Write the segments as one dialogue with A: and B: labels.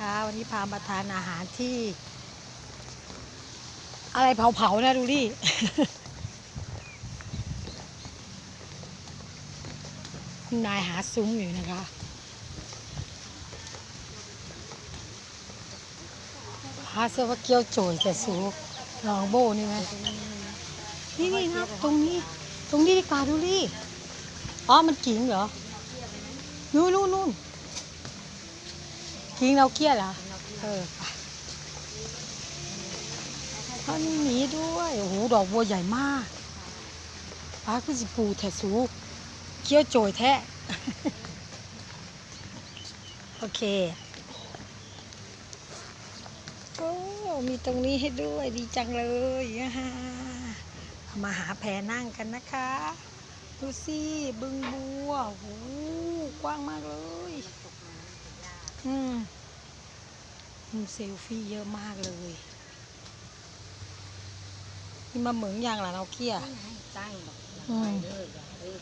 A: คะวันนี้พามาทานอาหารที่ อะไรเผาๆนะดูดิคุณนายหาซุ้มอยู่นะคะ หาเสื้อว่าเกียวโจยแต่สูลองโบนี่ไหมนี่นี่นะตรงนี้ ตรงนี้ดีกว่าดูดิ อ๋อ มันกิ่งเหรอ นู่นนู่นนู่น กิ่งเราเกี้ยเหรอเออไปเขานี่หมีด้วยโอ้โหดอกบัวใหญ่มากป้าคือสิปูแถสูเกี้ยวโจยแท้โอเคโอ้มีตรงนี้ให้ด้วยดีจังเลยอ่าฮะเอามาหาแพนั่งกันนะคะ ดูสิบึงบัวโอ้โหกว้างมากเลย อืมมุมเซลฟี่เยอะมากเลยนี่มาเหมืองอย่างหล่ะเราเกี้ย
B: ตั้งแบบ
A: อืม
B: เลิกอะเออ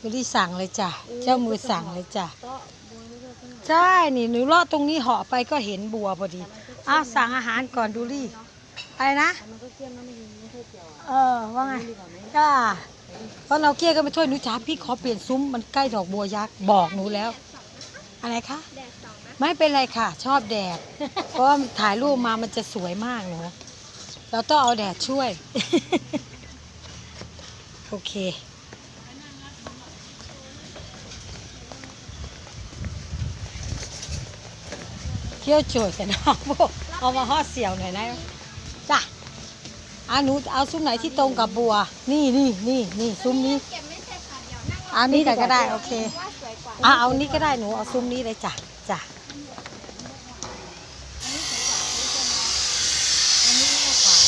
A: ดูที่สั่งเลยจ้ะ เจ้ามือสั่งเลยจ้ะ
B: ก็บัวนี่ก็ขึ้น
A: ใช่ นี่หนูเลาะตรงนี้เหาะไปก็เห็นบัวพอดี อ้าวสั่งอาหารก่อนดูรี่อะไรนะ
B: แต่มันก็เกี้ยนนะไม่ยิงไม่เคยเกี่ยวอะ
A: เออว่าไง
B: ดีกว่าไหม
A: จ้าเพราะเราเกี้ยก็ไม่ถ้วยหนูจ๋าพี่ขอเปลี่ยนซุ้มมันใกล้ดอกบัวยักษ์บอกหนูแล้ว อะไรคะ
C: แดดสองนะ
A: ไม่เป็นไรค่ะ ชอบแดด เพราะว่าถ่ายรูปมามันจะสวยมากหนูเราต้องเอาแดดช่วย โอเค เที่ยวโจยกันน้องพวกเอามาห่อเสี่ยวหน่อยนะจ้ะอะหนูเอาซุ้มไหนที่ตรงกับบัว นี่นี่นี่นี่ซุ้มนี้
C: เก็บไม่เสร็จค่ะเดี๋ยวนั่งรอ
A: อันนี้ก็ได้ โอเค
C: ว่า
A: เอานี้ก็ได้หนูเอาซุ้มนี้เลยจ้ะจ้ะ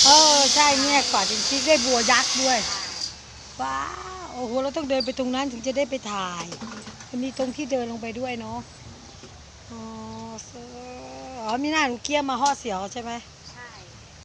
A: เออใช่เนี่ยกว่าจริงๆได้บัวยักษ์ด้วยว้าวโอ้โหเราต้องเดินไปตรงนั้นถึงจะได้ไปถ่ายมันมีตรงที่เดินลงไปด้วยเนาะอ๋อเอ๋อมีหน้าหนูเกี้ยมาห่อเสียวใช่ไหม